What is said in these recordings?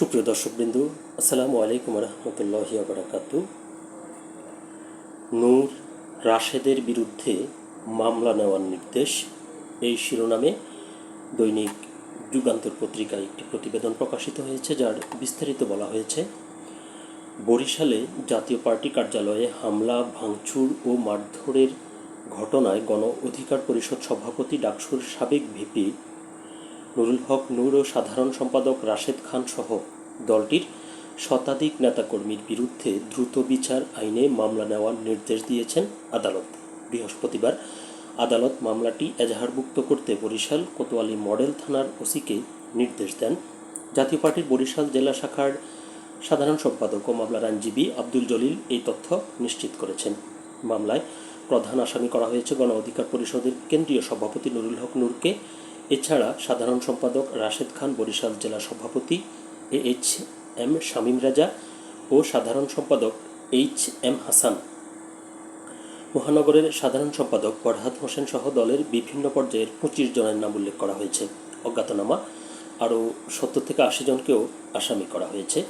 সুপ্রিয় দর্শকবৃন্দু, আসসালামু আলাইকুম রহমতুল্লাহি বারাকাত নূর রাশেদের বিরুদ্ধে মামলা নেওয়ার নির্দেশ। এই শিরোনামে দৈনিক যুগান্তর পত্রিকায় একটি প্রতিবেদন প্রকাশিত হয়েছে, যার বিস্তারিত বলা হয়েছে, বরিশালে জাতীয় পার্টি কার্যালয়ে হামলা, ভাঙচুর ও মারধরের ঘটনায় গণ অধিকার পরিষদ সভাপতি ডাকসুর সাবেক ভিপি নুরুল হক নূর ও সাধারণ সম্পাদক রাশেদ খান সহ দলটির শতাধিক নেতাকর্মীর বিরুদ্ধে দ্রুত বিচার আইনে মামলা নেওয়ার নির্দেশ দিয়েছেন আদালত। বৃহস্পতিবার আদালত মামলাটি এজাহারভুক্ত করতে বরিশাল কোতোয়ালি মডেল থানার ওসিকে নির্দেশ দেন। জাতীয় পার্টির বরিশাল জেলা শাখার সাধারণ সম্পাদক ও মামলার আইনজীবী আব্দুল জলিল এই তথ্য নিশ্চিত করেছেন। মামলায় প্রধান আসামি করা হয়েছে গণ অধিকার পরিষদের কেন্দ্রীয় সভাপতি নুরুল হক নূরকে। এছাড়া সাধারণ সম্পাদক রাশেদ খান, বরিশাল জেলা সভাপতি এ এইচ এম শামীম রাজা ও সাধারণ সম্পাদক এইচ এম হাসান। মহানগরের সাধারণ সম্পাদক ফরহাদ হোসেন সহ দলের বিভিন্ন পর্যায়ের পঁচিশ জনের নাম উল্লেখ করা হয়েছে। অজ্ঞাতনামা, আরও সত্তর থেকে আশি জনকেও আসামি করা হয়েছে।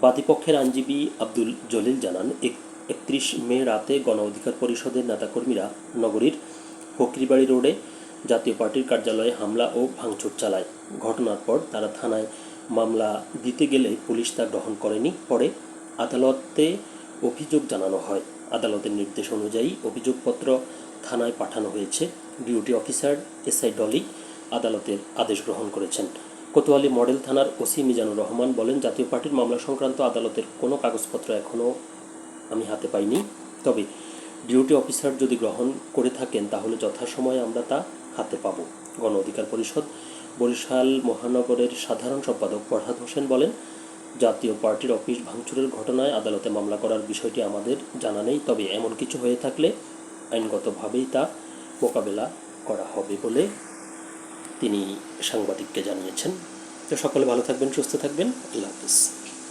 বাদীপক্ষের আইনজীবী আব্দুল জলিল জানান একত্রিশ মে রাতে গণ অধিকার পরিষদের নেতাকর্মীরা নগরীর ফকরিবাড়ি রোডে জাতীয় পার্টির কার্যালয়ে হামলা ও ভাঙচুর চালায়। ঘটনার পর তারা থানায় মামলা দিতে গেলে পুলিশ তা গ্রহণ করেনি। পরে আদালতে অভিযোগ জানানো হয়। আদালতের নির্দেশ অনুযায়ী অভিযোগপত্র থানায় পাঠানো হয়েছে। ডিউটি অফিসার এসআই ডলি আদালতের আদেশ গ্রহণ করেছেন। কোতোয়ালি মডেল থানার ওসি মিজানুর রহমান বলেন, জাতীয় পার্টির মামলা সংক্রান্ত আদালতের কোনো কাগজপত্র এখনও আমি হাতে পাইনি। তবে ডিউটি অফিসার যদি গ্রহণ করে থাকেন, তাহলে যথাসময়ে আমরা তা হাতে পাব। গণ অধিকার পরিষদ, বরিশাল মহানগরের সাধারণ সম্পাদক ফরহাদ হোসেন বলেন, জাতীয় পার্টির অফিস ভাঙচুরের ঘটনায় আদালতে মামলা করার বিষয়টি আমাদের জানা নেই, তবে এমন কিছু হয়ে থাকলে আইনগতভাবেই তা মোকাবেলা করা হবে বলে তিনি সাংবাদিককে জানিয়েছেন। তো সকলে ভালো থাকবেন, সুস্থ থাকবেন। আল্লাহ হাফিজ।